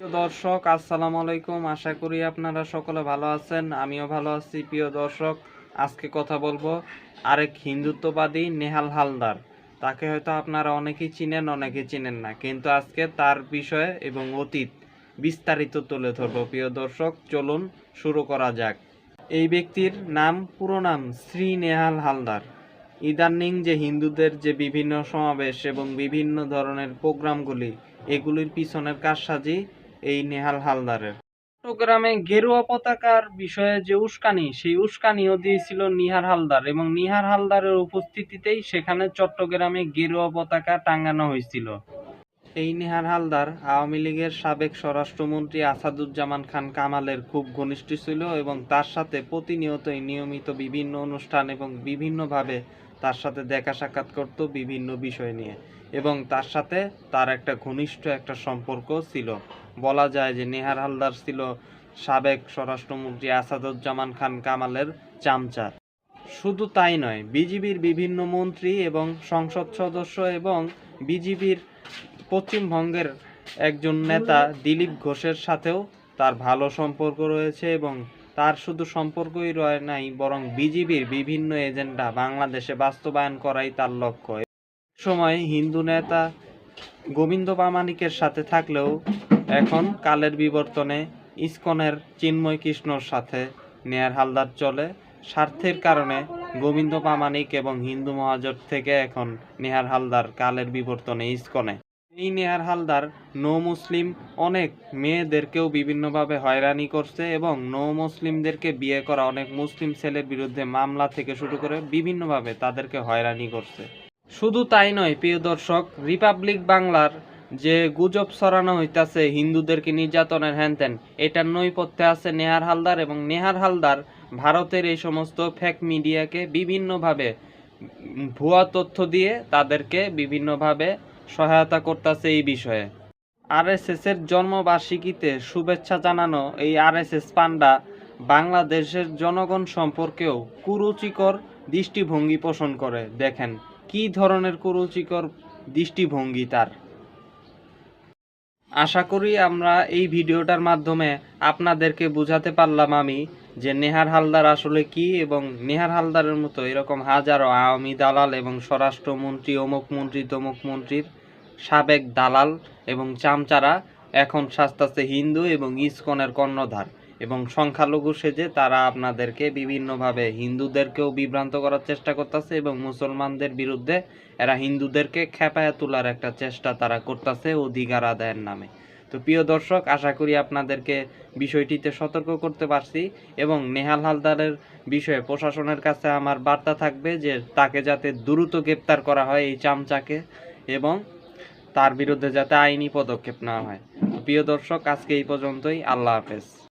দর্শক, আসসালামু আলাইকুম। আশা করি আপনারা সকলে ভালো আছেন, আমিও ভালো আছি। প্রিয় দর্শক, আজকে কথা বলব আরেক হিন্দুত্ববাদী নেহাল হালদার। তাকে হয়তো আপনারা অনেকেই চিনেন অনেকেই চিনেন না, কিন্তু আজকে তার বিষয়ে এবং অতীত বিস্তারিত তুলে ধরব। প্রিয় দর্শক, চলুন শুরু করা যাক। এই ব্যক্তির নাম, পুরো নাম শ্রী নেহাল হালদার। ইদানিং যে হিন্দুদের যে বিভিন্ন সমাবেশ এবং বিভিন্ন ধরনের প্রোগ্রামগুলি, এগুলির পিছনের কারসাজি এই নেহাল হালদারের। চট্টগ্রামে গেরুয়া পতাকার বিষয়ে যে উস্কানি সেই উস্কানিও দিয়েছিল নিহার হালদার এবং নিহার হালদারের উপস্থিতিতেই সেখানে চট্টগ্রামে গেরুয়া পতাকা টাঙানো হয়েছিল। এই নেহার হালদার আওয়ামী লীগের সাবেক স্বরাষ্ট্রমন্ত্রী আসাদুজ্জামান খান কামালের খুব ঘনিষ্ঠ ছিল এবং তার সাথে প্রতিনিয়তই নিয়মিত বিভিন্ন অনুষ্ঠান এবং বিভিন্নভাবে তার সাথে দেখা সাক্ষাৎ করত বিভিন্ন বিষয় নিয়ে এবং তার সাথে তার একটা ঘনিষ্ঠ একটা সম্পর্ক ছিল। বলা যায় যে নেহার হালদার ছিল সাবেক স্বরাষ্ট্রমন্ত্রী আসাদুজ্জামান খান কামালের চামচা শুধু তাই নয়, বিজিবির বিভিন্ন মন্ত্রী এবং সংসদ সদস্য এবং বিজিবির পশ্চিমবঙ্গের একজন নেতা দিলীপ ঘোষের সাথেও তার ভালো সম্পর্ক রয়েছে এবং তার শুধু সম্পর্কই রয় নাই, বরং বিজিবির বিভিন্ন এজেন্ডা বাংলাদেশে বাস্তবায়ন করাই তার লক্ষ্য। সময় হিন্দু নেতা গোবিন্দ প্রামাণিকের সাথে থাকলেও এখন কালের বিবর্তনে ইস্কনের চিন্ময় কৃষ্ণর সাথে নেয়ার হালদার চলে। স্বার্থের কারণে গোবিন্দ প্রামাণিক এবং হিন্দু মহাজোট থেকে এখন নেহার হালদার কালের বিবর্তনে ইস্কনে। এই নেহার হালদার নৌ মুসলিম অনেক মেয়েদেরকেও বিভিন্নভাবে হয়রানি করছে এবং নৌ মুসলিমদেরকে বিয়ে করা অনেক মুসলিম ছেলের বিরুদ্ধে মামলা থেকে শুরু করে বিভিন্নভাবে তাদেরকে হয়রানি করছে। শুধু তাই নয়, প্রিয় দর্শক, রিপাবলিক বাংলার যে গুজব ছড়ানো হইতাছে হিন্দুদেরকে নির্যাতনের হ্যানত্যান এটার নৈপথ্যে আছে নেহার হালদার এবং নেহার হালদার ভারতের এই সমস্ত ফেক মিডিয়াকে বিভিন্নভাবে ভুয়া তথ্য দিয়ে তাদেরকে বিভিন্নভাবে সহায়তা করতেছে এই বিষয়ে। আরএসএস এর জন্মবার্ষিকীতে শুভেচ্ছা জানানো এই আরএসএস পান্ডা বাংলাদেশের জনগণ সম্পর্কেও কুরুচিকর দৃষ্টিভঙ্গি পোষণ করে। দেখেন, কি ধরনের কুরুচিকর দৃষ্টিভঙ্গি তার? আশা করি আমরা এই ভিডিওটার মাধ্যমে আপনাদেরকে বুঝাতে পারলাম আমি যে নেহার হালদার আসলে কি এবং নেহার হালদারের মতো এরকম হাজারো আওয়ামী দালাল এবং স্বরাষ্ট্রমন্ত্রী অমুক মন্ত্রী তমুক মন্ত্রীর সাবেক দালাল এবং চামচারা এখন শাস্তাছে হিন্দু এবং ইস্কনের কর্ণধার। এবং সংখ্যালঘু সেজে তারা আপনাদেরকে বিভিন্নভাবে হিন্দুদেরকেও বিভ্রান্ত করার চেষ্টা করতেছে এবং মুসলমানদের বিরুদ্ধে এরা হিন্দুদেরকে খেপায়া তোলার একটা চেষ্টা তারা করতেছে অধিকার আদায়ের নামে। তো প্রিয় দর্শক, আশা করি আপনাদেরকে বিষয়টিতে সতর্ক করতে পারছি এবং নেহাল হালদারের বিষয়ে প্রশাসনের কাছে আমার বার্তা থাকবে যে তাকে যাতে দ্রুত গ্রেপ্তার করা হয় এই চামচাকে এবং তার বিরুদ্ধে যাতে আইনি পদক্ষেপ নেওয়া হয়। প্রিয় দর্শক, আজকে এই পর্যন্তই। আল্লাহ হাফেজ।